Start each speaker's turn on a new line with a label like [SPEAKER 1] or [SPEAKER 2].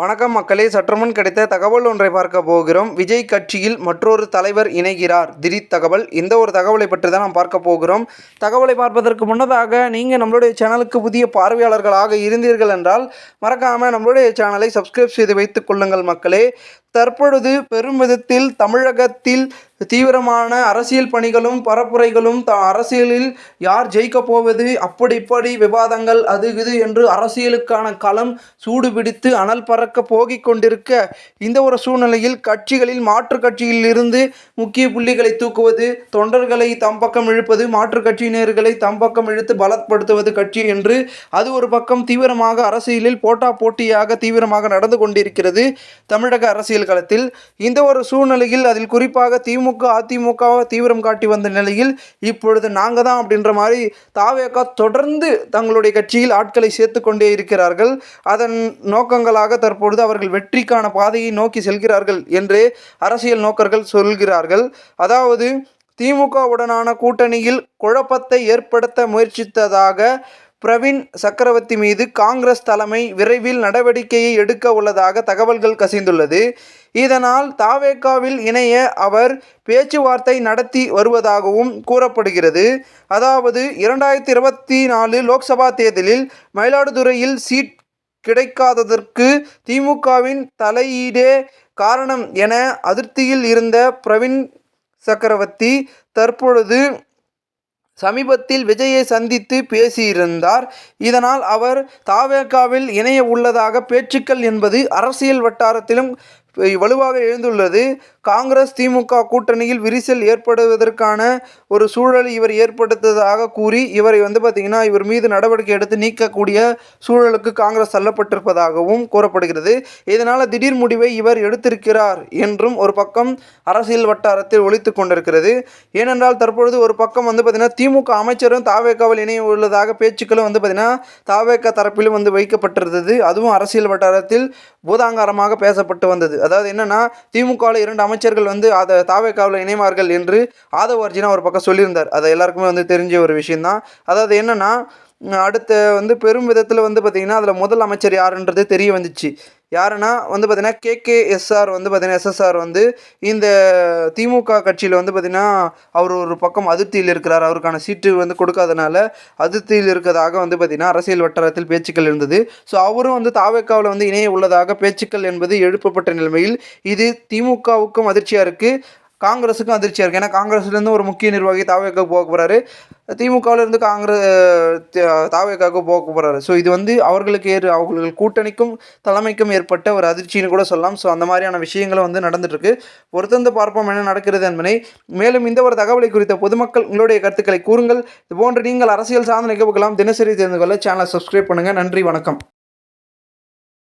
[SPEAKER 1] வணக்கம் மக்களே. சற்றுமுன் கிடைத்த தகவல் ஒன்றை பார்க்க போகிறோம். விஜய் கட்சியில் மற்றொரு தலைவர் இணைகிறார். திடீர் தகவல். இந்த ஒரு தகவலை பற்றி தான் நாம் பார்க்க போகிறோம். தகவலை பார்ப்பதற்கு முன்னதாக நீங்கள் நம்மளுடைய சேனலுக்கு புதிய பார்வையாளர்களாக இருந்தீர்கள் என்றால் மறக்காமல் நம்மளுடைய சேனலை சப்ஸ்கிரைப் செய்து வைத்துக் கொள்ளுங்கள் மக்களே. தற்பொழுது பெரும் விதத்தில் தமிழகத்தில் தீவிரமான அரசியல் பணிகளும் பரப்புரைகளும் த அரசியலில் யார் ஜெயிக்கப் போவது அப்படி இப்படி விவாதங்கள் அது இது என்று அரசியலுக்கான களம் சூடு பிடித்து அனல் பறக்க போகிக் கொண்டிருக்க இந்த ஒரு சூழ்நிலையில் கட்சிகளில் மாற்று கட்சியிலிருந்து முக்கிய புள்ளிகளை தூக்குவது தொண்டர்களை தம் பக்கம் இழுப்பது மாற்று கட்சியினர்களை தம் பக்கம் இழுத்து பலப்படுத்துவது கட்சி என்று அது ஒரு பக்கம் தீவிரமாக அரசியலில் போட்டா போட்டியாக தீவிரமாக நடந்து கொண்டிருக்கிறது தமிழக அரசியல் களத்தில் இந்த ஒரு சூழ்நிலையில் அதில் குறிப்பாக திமுக அதிமுக தீவிரம் காட்டி வந்த நிலையில் இப்பொழுது நாங்கள் தான் அப்படின்ற மாதிரி தாவேகா தொடர்ந்து தங்களுடைய கட்சியில் ஆட்களை சேர்த்து கொண்டே இருக்கிறார்கள். அதன் நோக்கங்களாக தற்பொழுது அவர்கள் வெற்றிக்கான பாதையை நோக்கி செல்கிறார்கள் என்று அரசியல் நோக்கர்கள் சொல்கிறார்கள். அதாவது திமுகவுடனான கூட்டணியில் குழப்பத்தை ஏற்படுத்த முயற்சித்ததாக பிரவீன் சக்கரவர்த்தி மீது காங்கிரஸ் தலைமை விரைவில் நடவடிக்கையை எடுக்க உள்ளதாக தகவல்கள் கசிந்துள்ளது. இதனால் தாவேக்காவில் இணைய அவர் பேச்சுவார்த்தை நடத்தி வருவதாகவும் கூறப்படுகிறது. அதாவது இரண்டாயிரத்தி இருபத்தி நாலு லோக்சபா தேர்தலில் மயிலாடுதுறையில் சீட் கிடைக்காததற்கு திமுகவின் தலையீடே காரணம் என அதிருப்தியில் இருந்த பிரவீன் சக்கரவர்த்தி தற்பொழுது சமீபத்தில் விஜயை சந்தித்து பேசியிருந்தார். இதனால் அவர் தாவேகாவில் இணைய உள்ளதாக பேச்சுக்கள் என்பது அரசியல் வட்டாரத்திலும் வலுவாக எழுந்துள்ளது. காங்கிரஸ் திமுக கூட்டணியில் விரிசல் ஏற்படுவதற்கான ஒரு சூழல் இவர் ஏற்படுத்ததாக கூறி இவரை வந்து பார்த்திங்கன்னா இவர் மீது நடவடிக்கை எடுத்து நீக்கக்கூடிய சூழலுக்கு காங்கிரஸ் தள்ளப்பட்டிருப்பதாகவும் கூறப்படுகிறது. இதனால் திடீர் முடிவை இவர் எடுத்திருக்கிறார் என்றும் ஒரு பக்கம் அரசியல் வட்டாரத்தில் ஒழித்து கொண்டிருக்கிறது. ஏனென்றால் தற்பொழுது ஒரு பக்கம் வந்து பார்த்திங்கன்னா திமுக அமைச்சரும் தாவேக்காவில் இணைய உள்ளதாக பேச்சுக்களும் வந்து பார்த்திங்கன்னா தாவேக்கா தரப்பிலும் வந்து வைக்கப்பட்டிருந்தது. அதுவும் அரசியல் வட்டாரத்தில் பூதாங்காரமாக பேசப்பட்டு வந்தது. அதாவது என்னென்னா திமுகவில் இரண்டு அமைச்சர்கள் வந்து அதை தாவேக்காவில் இணைவார்கள் என்று ஆதவ அர்ஜுனா ஒரு பக்கம் சொல்லியிருந்தார். அதை எல்லாருக்குமே வந்து தெரிஞ்ச ஒரு விஷயந்தான் அதாவது என்னென்னா அடுத்த வந்து பெரும் விதத்தில் வந்து பார்த்திங்கன்னா அதில் முதல் அமைச்சர் யாருன்றது தெரிய வந்துச்சு. யாருன்னா வந்து பார்த்திங்கன்னா கேகேஎஸ்ஆர் வந்து பார்த்திங்கன்னா எஸ்எஸ்ஆர் வந்து இந்த திமுக கட்சியில் வந்து பார்த்திங்கன்னா அவர் ஒரு பக்கம் அதிருப்தியில் இருக்கிறார். அவருக்கான சீட்டு வந்து கொடுக்காதனால அதிருப்தியில் இருக்கிறதாக வந்து பார்த்திங்கன்னா அரசியல் வட்டாரத்தில் பேச்சுக்கள் இருந்தது. ஸோ அவரும் வந்து தாவேக்காவில் வந்து இணைய உள்ளதாக பேச்சுக்கள் என்பது எழுப்பப்பட்ட நிலைமையில் இது திமுகவுக்கும் அதிர்ச்சியாக இருக்குது காங்கிரஸுக்கும் அதிர்ச்சியாக இருக்குது ஏன்னா காங்கிரஸ்லேருந்து ஒரு முக்கிய நிர்வாகி தாவேக்காவுக்கு போக போகிறாரு திமுகவிலேருந்து காங்கிரஸ் தாவேக்காவுக்கு போக போகிறாரு ஸோ இது வந்து அவர்களுக்கு ஏறு அவர்கள் கூட்டணிக்கும் தலைமைக்கும் ஏற்பட்ட ஒரு அதிர்ச்சின்னு கூட சொல்லலாம். ஸோ அந்த மாதிரியான விஷயங்களும் வந்து நடந்துட்டுருக்கு. பொறுத்திருந்து பார்ப்போம் என்ன நடக்கிறது என்பதை. மேலும் இந்த ஒரு தகவலை குறித்த பொதுமக்கள் உங்களுடைய கருத்துக்களை கூறுங்கள். இது போன்று நீங்கள் அரசியல் சார்ந்த நிகழ்வுகளாம் தினசரி தெரிந்து கொள்ள சேனலை சப்ஸ்கிரைப் பண்ணுங்கள் நன்றி வணக்கம்.